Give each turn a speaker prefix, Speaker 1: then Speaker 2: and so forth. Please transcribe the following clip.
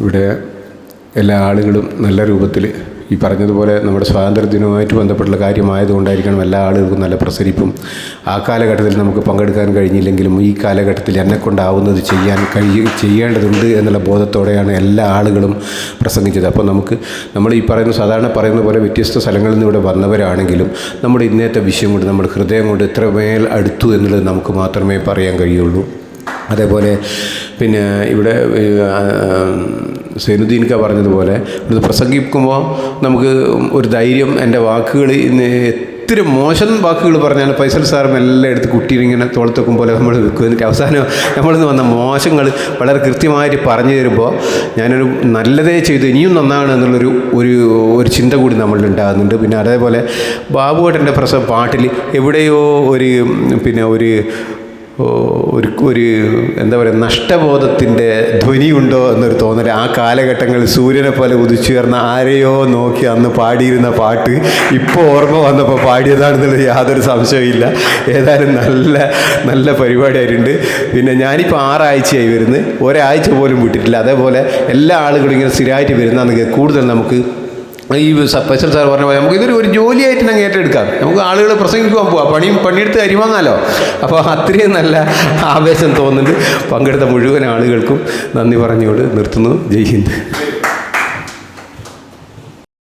Speaker 1: ഇവിടെ എല്ലാ ആളുകളും നല്ല രൂപത്തിൽ ഈ പറഞ്ഞതുപോലെ നമ്മുടെ സ്വാതന്ത്ര്യ ദിനവുമായിട്ട് ബന്ധപ്പെട്ടുള്ള കാര്യമായതുകൊണ്ടായിരിക്കണം എല്ലാ ആളുകൾക്കും നല്ല പ്രസരിപ്പും. ആ കാലഘട്ടത്തിൽ നമുക്ക് പങ്കെടുക്കാൻ കഴിഞ്ഞില്ലെങ്കിലും ഈ കാലഘട്ടത്തിൽ എന്നെ കൊണ്ടാവുന്നത് ചെയ്യാൻ കഴിയ ചെയ്യേണ്ടതുണ്ട് എന്നുള്ള ബോധത്തോടെയാണ് എല്ലാ ആളുകളും പ്രസംഗിച്ചത്. അപ്പോൾ നമുക്ക് നമ്മൾ ഈ പറയുന്ന സാധാരണ പറയുന്ന പോലെ വ്യത്യസ്ത സ്ഥലങ്ങളിൽ നിന്ന് ഇവിടെ വന്നവരാണെങ്കിലും നമ്മുടെ ഇന്നത്തെ വിഷയം കൊണ്ട് നമ്മുടെ ഹൃദയം കൊണ്ട് ഇത്രമേൽ അടുത്തു എന്നുള്ളത് നമുക്ക് മാത്രമേ പറയാൻ കഴിയുള്ളൂ. അതേപോലെ പിന്നെ ഇവിടെ സൈനുദ്ദീൻക്ക പറഞ്ഞതുപോലെ ഇത് പ്രസംഗിക്കുമ്പോൾ നമുക്ക് ഒരു ധൈര്യം എന്റെ വാക്കുകൾ ഒത്തിരി മോശം വാക്കുകൾ പറഞ്ഞാൽ ഫൈസൽ സാറും എല്ലാം എടുത്ത് കുട്ടീനിങ്ങനെ തോളത്തൊക്കും പോലെ നമ്മൾ വെക്കും. എന്നിട്ട് അവസാനം നമ്മളിൽ നിന്ന് വന്ന മോശങ്ങൾ വളരെ കൃത്യമായിട്ട് പറഞ്ഞു തരുമ്പോൾ ഞാനൊരു നല്ലതേ ചെയ്തു ഇനിയും നന്നാണ് എന്നുള്ളൊരു ഒരു ഒരു ചിന്ത കൂടി നമ്മളിൽ ഉണ്ടാകുന്നുണ്ട്. പിന്നെ അതേപോലെ ബാബുവേട്ടന്റെ പ്രസവ പാട്ടിൽ എവിടെയോ ഒരു പിന്നെ ഒരു ഒരു ഒരു എന്താ പറയുക നഷ്ടബോധത്തിന്റെ ധ്വനിയുണ്ടോ എന്നൊരു തോന്നൽ ആ കാലഘട്ടങ്ങളിൽ സൂര്യനെ പോലെ ഉദിച്ചുയർന്ന ആരെയോ നോക്കി അന്ന് പാടിയിരുന്ന പാട്ട് ഇപ്പോൾ ഓർമ്മ വന്നപ്പോൾ പാടിയതാണെന്നുള്ളത് യാതൊരു സംശയമില്ല ഏതായാലും നല്ല നല്ല പരിപാടിയായിട്ടുണ്ട്. പിന്നെ ഞാനിപ്പോൾ ആറാഴ്ചയായി വരുന്നത്. ഒരാഴ്ച പോലും വിട്ടിട്ടില്ല. അതേപോലെ എല്ലാ ആളുകളും ഇങ്ങനെ സ്ഥിരമായിട്ട് വരുന്ന കൂടുതൽ നമുക്ക് ഈ സ്പെഷ്യൽ സാർ പറഞ്ഞ പോലെ നമുക്ക് ഇതൊരു ഒരു ജോലിയായിട്ട് അങ്ങ് ഏറ്റെടുക്കാം. നമുക്ക് ആളുകൾ പ്രസംഗിക്കുവാൻ പോവാം. പണിയും പണിയെടുത്ത് അരിവാങ്ങാലോ? അപ്പോൾ അത്രയും നല്ല ആവേശം തോന്നുന്നുണ്ട്. പങ്കെടുത്ത മുഴുവൻ ആളുകൾക്കും നന്ദി പറഞ്ഞുകൊണ്ട് നിർത്തുന്നു. ജയ് ഹിന്ദ്.